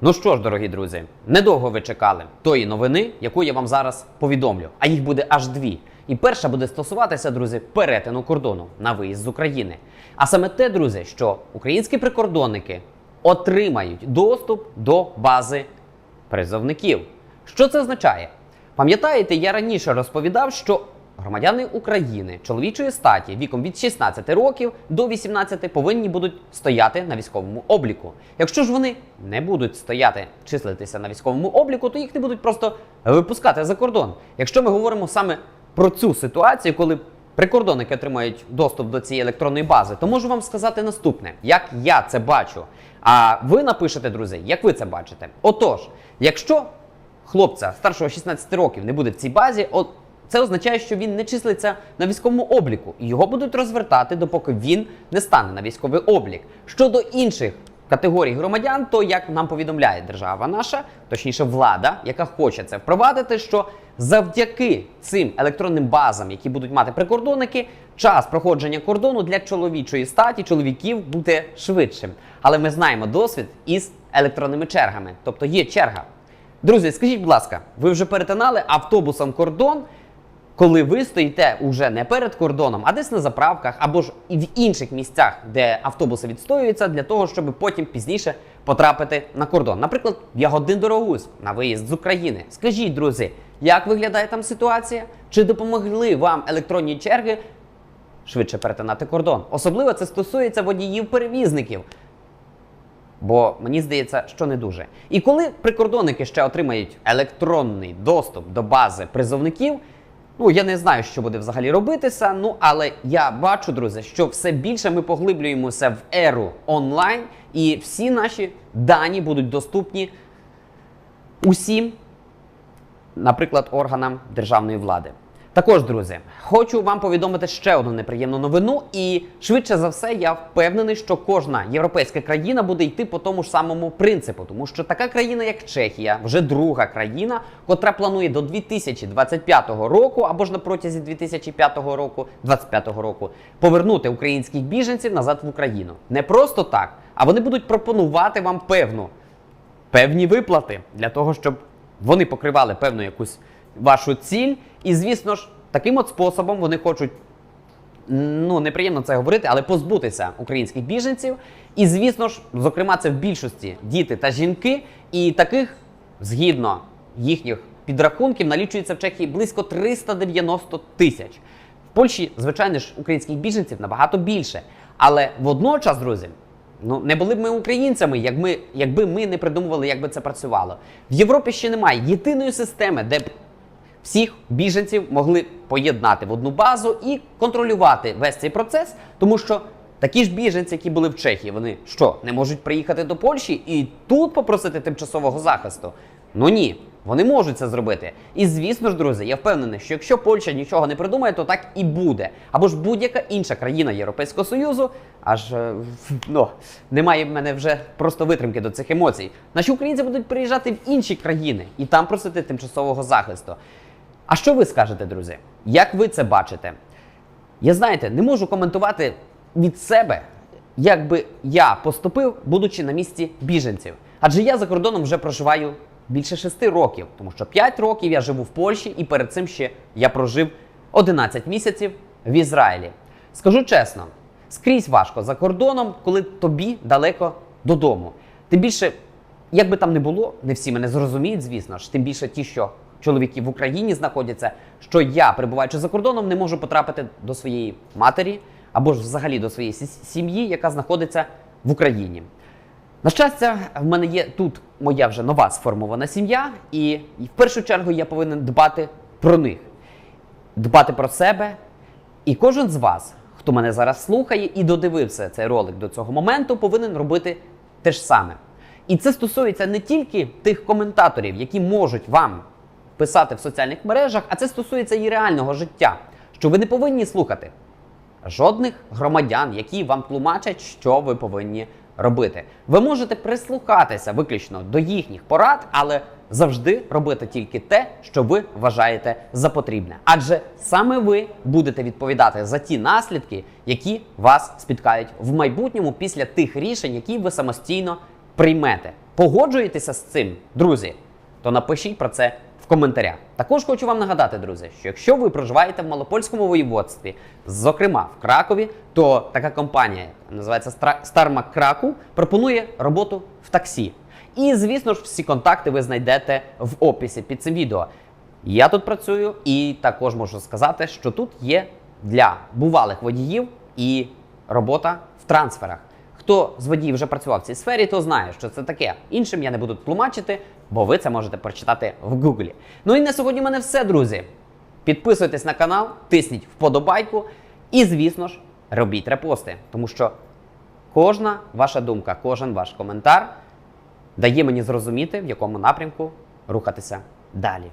Ну що ж, дорогі друзі, недовго ви чекали тої новини, яку я вам зараз повідомлю. А їх буде аж дві. І перша буде стосуватися, друзі, перетину кордону на виїзд з України. А саме те, друзі, що українські прикордонники отримають доступ до бази призовників. Що це означає? Пам'ятаєте, я раніше розповідав, що громадяни України чоловічої статі віком від 16 років до 18 повинні будуть стояти на військовому обліку. Якщо ж вони не будуть стояти, числитися на військовому обліку, то їх не будуть просто випускати за кордон. Якщо ми говоримо саме про цю ситуацію, коли прикордонники отримають доступ до цієї електронної бази, то можу вам сказати наступне: як я це бачу. А ви напишете, друзі, як ви це бачите. Отож, якщо хлопця старшого 16 років не буде в цій базі, от це означає, що він не числиться на військовому обліку, і його будуть розвертати, допоки він не стане на військовий облік. Щодо інших категорій громадян, то як нам повідомляє держава наша, точніше влада, яка хоче це впровадити, що завдяки цим електронним базам, які будуть мати прикордонники, час проходження кордону для чоловічої статі чоловіків буде швидшим. Але ми знаємо досвід із електронними чергами, тобто є черга. Друзі, скажіть, будь ласка, ви вже перетинали автобусом кордон, коли ви стоїте уже не перед кордоном, а десь на заправках або ж і в інших місцях, де автобуси відстоюються, для того, щоб потім пізніше потрапити на кордон. Наприклад, в Ягодин Дорогуз на виїзд з України. Скажіть, друзі, як виглядає там ситуація? Чи допомогли вам електронні черги швидше перетинати кордон? Особливо це стосується водіїв-перевізників. Бо мені здається, що не дуже. І коли прикордонники ще отримають електронний доступ до бази призовників, ну я не знаю, що буде взагалі робитися. Ну але я бачу, друзі, що все більше ми поглиблюємося в еру онлайн, і всі наші дані будуть доступні усім, наприклад, органам державної влади. Також, друзі, хочу вам повідомити ще одну неприємну новину, і швидше за все, я впевнений, що кожна європейська країна буде йти по тому ж самому принципу, тому що така країна, як Чехія, вже друга країна, котра планує до 2025 року або ж на протязі 2005 року, 25 року повернути українських біженців назад в Україну. Не просто так, а вони будуть пропонувати вам певну певні виплати для того, щоб вони покривали певну якусь вашу ціль. І, звісно ж, таким от способом вони хочуть. Ну, неприємно це говорити, але позбутися українських біженців. І, звісно ж, зокрема, це в більшості діти та жінки. І таких, згідно їхніх підрахунків, налічується в Чехії близько 390 тисяч. В Польщі, звичайно ж, українських біженців набагато більше. Але водночас, друзі, Ну, не були б ми українцями, як ми, якби ми не придумували, як би це працювало. В Європі ще немає єдиної системи, де всіх біженців могли поєднати в одну базу і контролювати весь цей процес, тому що такі ж біженці, які були в Чехії, вони що, не можуть приїхати до Польщі і тут попросити тимчасового захисту? Ну ні. Вони можуть це зробити. І звісно ж, друзі, я впевнений, що якщо Польща нічого не придумає, то так і буде. Або ж будь-яка інша країна Європейського Союзу, аж е, ну, немає в мене вже просто витримки до цих емоцій. Наші українці будуть приїжджати в інші країни і там просити тимчасового захисту. А що ви скажете, друзі? Як ви це бачите? Я знаєте, не можу коментувати від себе, як би я поступив, будучи на місці біженців. Адже я за кордоном вже проживаю більше шести років, тому що 5 років я живу в Польщі, і перед цим ще я прожив 11 місяців в Ізраїлі. Скажу чесно, скрізь важко за кордоном, коли тобі далеко додому. Тим більше, як би там не було, не всі мене зрозуміють, звісно ж, тим більше ті, що чоловіки в Україні знаходяться, що я, перебуваючи за кордоном, не можу потрапити до своєї матері або ж взагалі до своєї сім'ї, яка знаходиться в Україні. На щастя, в мене є тут моя вже нова сформована сім'я, і в першу чергу я повинен дбати про них, дбати про себе. І кожен з вас, хто мене зараз слухає і додивився цей ролик до цього моменту, повинен робити те ж саме. І це стосується не тільки тих коментаторів, які можуть вам писати в соціальних мережах, а це стосується і реального життя, що ви не повинні слухати жодних громадян, які вам тлумачать, що ви повинні робити. Ви можете прислухатися виключно до їхніх порад, але завжди робити тільки те, що ви вважаєте за потрібне. Адже саме ви будете відповідати за ті наслідки, які вас спіткають в майбутньому після тих рішень, які ви самостійно приймете. погоджуєтеся з цим, друзі, то напишіть про це в коментарях. Також хочу вам нагадати, друзі, що якщо ви проживаєте в Малопольському воєводстві, зокрема в Кракові, то така компанія, яка називається Стармак Краку, пропонує роботу в таксі. І, звісно ж, всі контакти ви знайдете в описі під цим відео. Я тут працюю і також можу сказати, що тут є для бувалих водіїв і робота в трансферах. Хто з водіїв вже працював в цій сфері, то знає, що це таке. Іншим я не буду тлумачити, бо ви це можете прочитати в Гуглі. Ну і на сьогодні в мене все, друзі. Підписуйтесь на канал, тисніть вподобайку і, звісно ж, робіть репости, тому що кожна ваша думка, кожен ваш коментар дає мені зрозуміти, в якому напрямку рухатися далі.